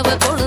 வானவ கொடு